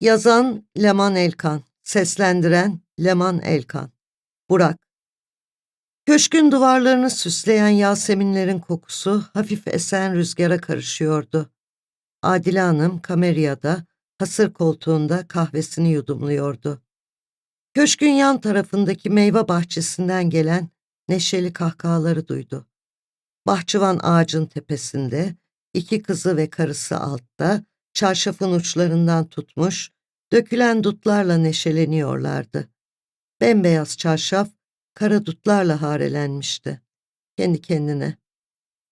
Yazan Leman Elkan, seslendiren Leman Elkan. Burak. Köşkün duvarlarını süsleyen yaseminlerin kokusu hafif esen rüzgara karışıyordu. Adile Hanım kameryada, hasır koltuğunda kahvesini yudumluyordu. Köşkün yan tarafındaki meyve bahçesinden gelen neşeli kahkahaları duydu. Bahçıvan ağacın tepesinde, iki kızı ve karısı altta, çarşafın uçlarından tutmuş, dökülen dutlarla neşeleniyorlardı. Bembeyaz çarşaf, kara dutlarla harelenmişti. Kendi kendine.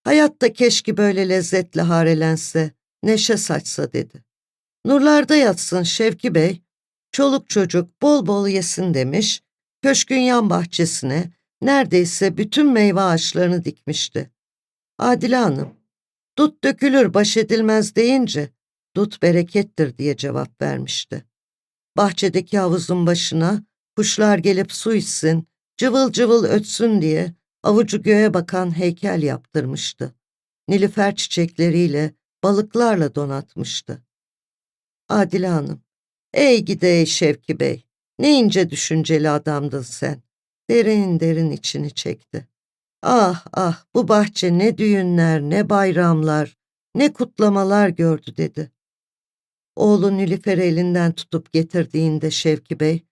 Hayatta keşke böyle lezzetle harelense, neşe saçsa dedi. Nurlarda yatsın Şevki Bey, çoluk çocuk bol bol yesin demiş, köşkün yan bahçesine neredeyse bütün meyve ağaçlarını dikmişti. Adile Hanım, dut dökülür baş edilmez deyince, dut berekettir diye cevap vermişti. Bahçedeki havuzun başına kuşlar gelip su içsin, cıvıl cıvıl ötsün diye avucu göğe bakan heykel yaptırmıştı. Nilüfer çiçekleriyle, balıklarla donatmıştı. Adile Hanım, ey gide Şevki Bey, ne ince düşünceli adamdın sen. Derin derin içini çekti. Ah ah bu bahçe ne düğünler, ne bayramlar, ne kutlamalar gördü dedi. Oğlu Nilüfer'i elinden tutup getirdiğinde Şevki Bey,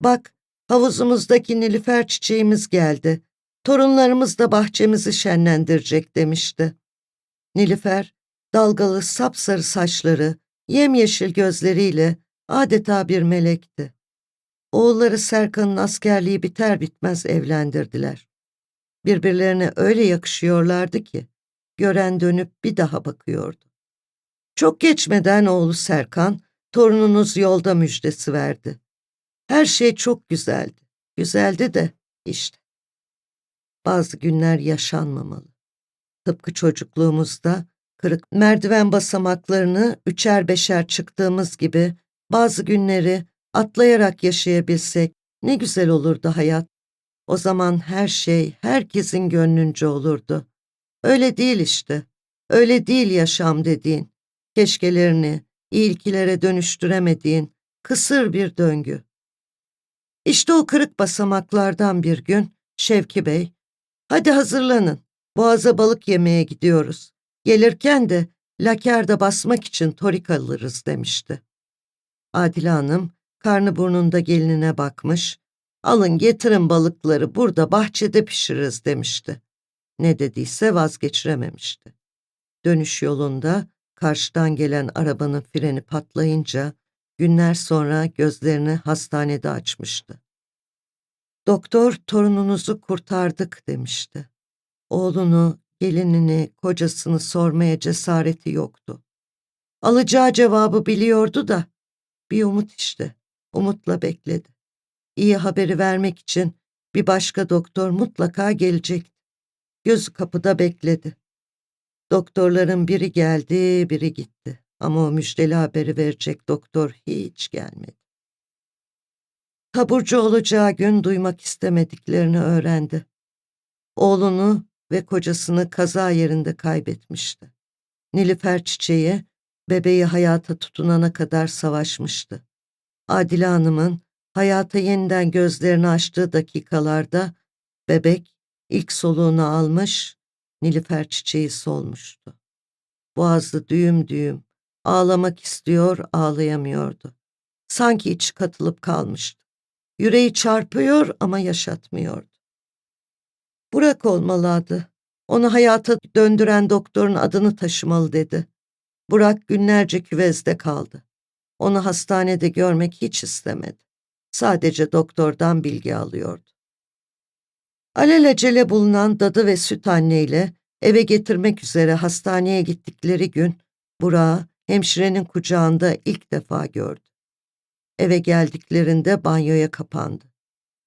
bak havuzumuzdaki Nilüfer çiçeğimiz geldi, torunlarımız da bahçemizi şenlendirecek demişti. Nilüfer, dalgalı sapsarı saçları, yemyeşil gözleriyle adeta bir melekti. Oğulları Serkan'ın askerliği biter bitmez evlendirdiler. Birbirlerine öyle yakışıyorlardı ki, gören dönüp bir daha bakıyordu. Çok geçmeden oğlu Serkan, torununuz yolda müjdesi verdi. Her şey çok güzeldi. Güzeldi de işte. Bazı günler yaşanmamalı. Tıpkı çocukluğumuzda kırık merdiven basamaklarını üçer beşer çıktığımız gibi bazı günleri atlayarak yaşayabilsek ne güzel olurdu hayat. O zaman her şey herkesin gönlünce olurdu. Öyle değil işte. Öyle değil yaşam dediğin keşkelerini ilkilere dönüştüremediğin kısır bir döngü. İşte o kırık basamaklardan bir gün Şevki Bey, hadi hazırlanın, boğaza balık yemeye gidiyoruz. Gelirken de lakerda basmak için torik alırız demişti. Adile Hanım karnı burnunda gelinine bakmış, alın getirin balıkları burada bahçede pişiririz demişti. Ne dediyse vazgeçirememişti. Dönüş yolunda Karşıdan gelen arabanın freni patlayınca günler sonra gözlerini hastanede açmıştı. Doktor torununuzu kurtardık demişti. Oğlunu, gelinini, kocasını sormaya cesareti yoktu. Alacağı cevabı biliyordu da bir umut işte. Umutla bekledi. İyi haberi vermek için bir başka doktor mutlaka gelecekti. Gözü kapıda bekledi. Doktorların biri geldi, biri gitti. Ama o müjdeli haberi verecek doktor hiç gelmedi. Taburcu olacağı gün duymak istemediklerini öğrendi. Oğlunu ve kocasını kaza yerinde kaybetmişti. Nilüfer çiçeği, bebeği hayata tutunana kadar savaşmıştı. Adile Hanım'ın hayata yeniden gözlerini açtığı dakikalarda bebek ilk soluğunu almış, Nilüfer çiçeği solmuştu. Boğazı düğüm düğüm, ağlamak istiyor, ağlayamıyordu. Sanki içi katılıp kalmıştı. Yüreği çarpıyor ama yaşatmıyordu. Burak olmalı adı. Onu hayata döndüren doktorun adını taşımalı dedi. Burak günlerce küvezde kaldı. Onu hastanede görmek hiç istemedi. Sadece doktordan bilgi alıyordu. Alelacele bulunan dadı ve süt anneyle eve getirmek üzere hastaneye gittikleri gün Burak'ı hemşirenin kucağında ilk defa gördü. Eve geldiklerinde banyoya kapandı.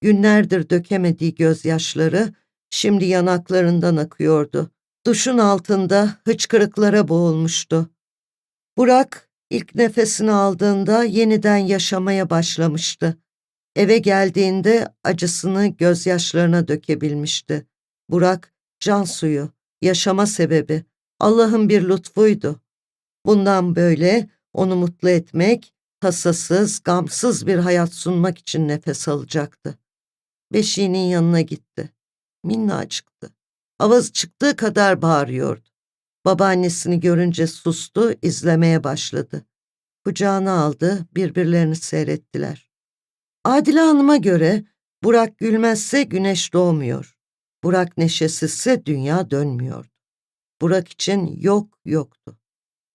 Günlerdir dökemediği gözyaşları şimdi yanaklarından akıyordu. Duşun altında hıçkırıklara boğulmuştu. Burak ilk nefesini aldığında yeniden yaşamaya başlamıştı. Eve geldiğinde acısını gözyaşlarına dökebilmişti. Burak, can suyu, yaşama sebebi, Allah'ın bir lütfuydu. Bundan böyle onu mutlu etmek, tasasız, gamsız bir hayat sunmak için nefes alacaktı. Beşiğinin yanına gitti. Minnacıktı. Avaz çıktığı kadar bağırıyordu. Babaannesini görünce sustu, izlemeye başladı. Kucağına aldı, birbirlerini seyrettiler. Adile Hanım'a göre Burak gülmezse güneş doğmuyor. Burak neşesizse dünya dönmüyor. Burak için yok yoktu.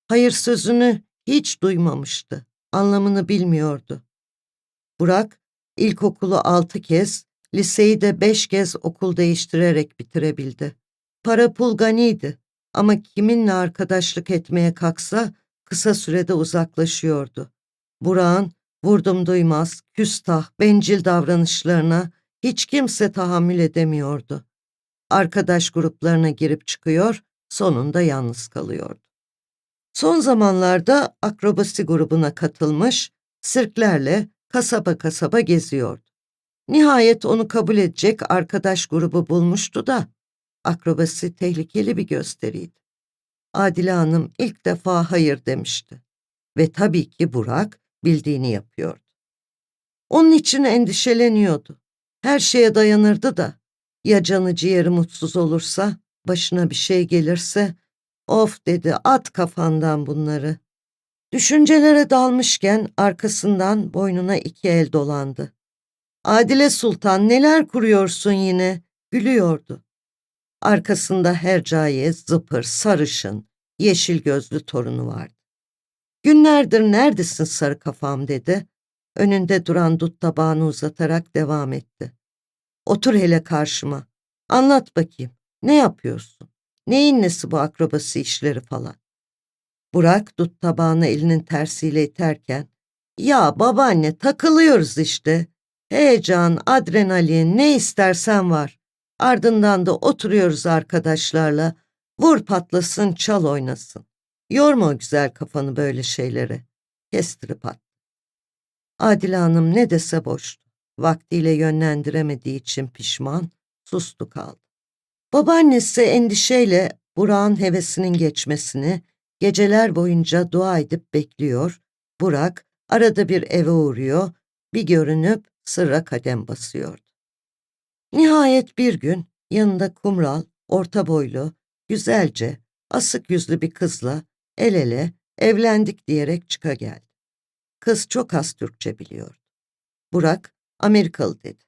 Hayır sözünü hiç duymamıştı. Anlamını bilmiyordu. Burak ilkokulu altı kez, liseyi de beş kez okul değiştirerek bitirebildi. Para pul ganiydi ama kiminle arkadaşlık etmeye kalksa kısa sürede uzaklaşıyordu. Burak'ın vurdum duymaz, küstah, bencil davranışlarına hiç kimse tahammül edemiyordu. Arkadaş gruplarına girip çıkıyor, sonunda yalnız kalıyordu. Son zamanlarda akrobasi grubuna katılmış, sirklerle kasaba kasaba geziyordu. Nihayet onu kabul edecek arkadaş grubu bulmuştu da akrobasi tehlikeli bir gösteriydi. Adile Hanım ilk defa hayır demişti. Ve tabii ki Burak bildiğini yapıyordu. Onun için endişeleniyordu. Her şeye dayanırdı da ya canı ciğeri mutsuz olursa, başına bir şey gelirse, of dedi at kafandan bunları. Düşüncelere dalmışken arkasından boynuna iki el dolandı. Adile Sultan neler kuruyorsun yine? Gülüyordu. Arkasında Hercaiye, zıpır, sarışın, yeşil gözlü torunu vardı. Günlerdir neredesin sarı kafam dedi. Önünde duran dut tabağını uzatarak devam etti. Otur hele karşıma. Anlat bakayım. Ne yapıyorsun? Neyin nesi bu akrobasi işleri falan? Burak dut tabağını elinin tersiyle iterken ya babaanne takılıyoruz işte. Heyecan, adrenalin ne istersen var. Ardından da oturuyoruz arkadaşlarla. Vur patlasın, çal oynasın. Yorma o güzel kafanı böyle şeylere. Kestirip at. Adile Hanım ne dese boştu. Vaktiyle yönlendiremediği için pişman, sustu kaldı. Babaannesi endişeyle Burak'ın hevesinin geçmesini, geceler boyunca dua edip bekliyor. Burak arada bir eve uğruyor, bir görünüp sırra kadem basıyordu. Nihayet bir gün yanında kumral, orta boylu, güzelce, asık yüzlü bir kızla el ele evlendik diyerek çıka geldi. Kız çok az Türkçe biliyordu. Burak Amerikalı dedi.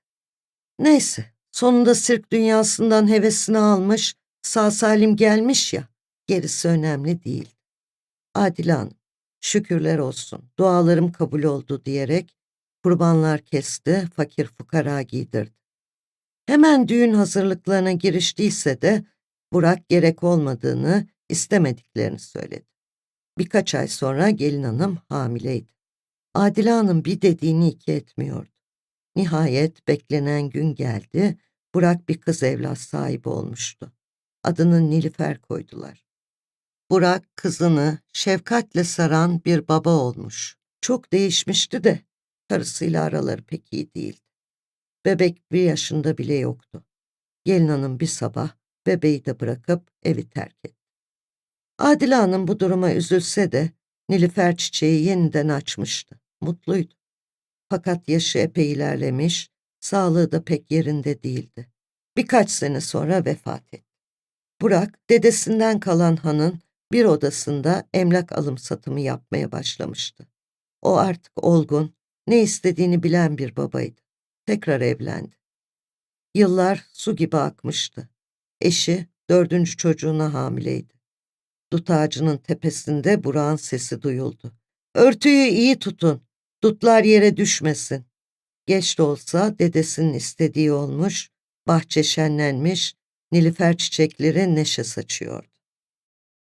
Neyse sonunda sirk dünyasından hevesini almış, sağ salim gelmiş ya, gerisi önemli değil. Adile Hanım, şükürler olsun, dualarım kabul oldu diyerek kurbanlar kesti, fakir fukara giydirdi. Hemen düğün hazırlıklarına giriştiyse de Burak gerek olmadığını, istemediklerini söyledi. Birkaç ay sonra gelin hanım hamileydi. Adile Hanım bir dediğini iki etmiyordu. Nihayet beklenen gün geldi, Burak bir kız evlat sahibi olmuştu. Adını Nilüfer koydular. Burak kızını şefkatle saran bir baba olmuş. Çok değişmişti de karısıyla araları pek iyi değildi. Bebek bir yaşında bile yoktu. Gelin hanım bir sabah bebeği de bırakıp evi terk etti. Adile Hanım bu duruma üzülse de Nilüfer çiçeği yeniden açmıştı. Mutluydu. Fakat yaşı epey ilerlemiş, sağlığı da pek yerinde değildi. Birkaç sene sonra vefat etti. Burak, dedesinden kalan hanın bir odasında emlak alım satımı yapmaya başlamıştı. O artık olgun, ne istediğini bilen bir babaydı. Tekrar evlendi. Yıllar su gibi akmıştı. Eşi dördüncü çocuğuna hamileydi. Dut ağacının tepesinde Burak'ın sesi duyuldu. Örtüyü iyi tutun, dutlar yere düşmesin. Geç de olsa dedesinin istediği olmuş, bahçe şenlenmiş, nilüfer çiçekleri neşe saçıyordu.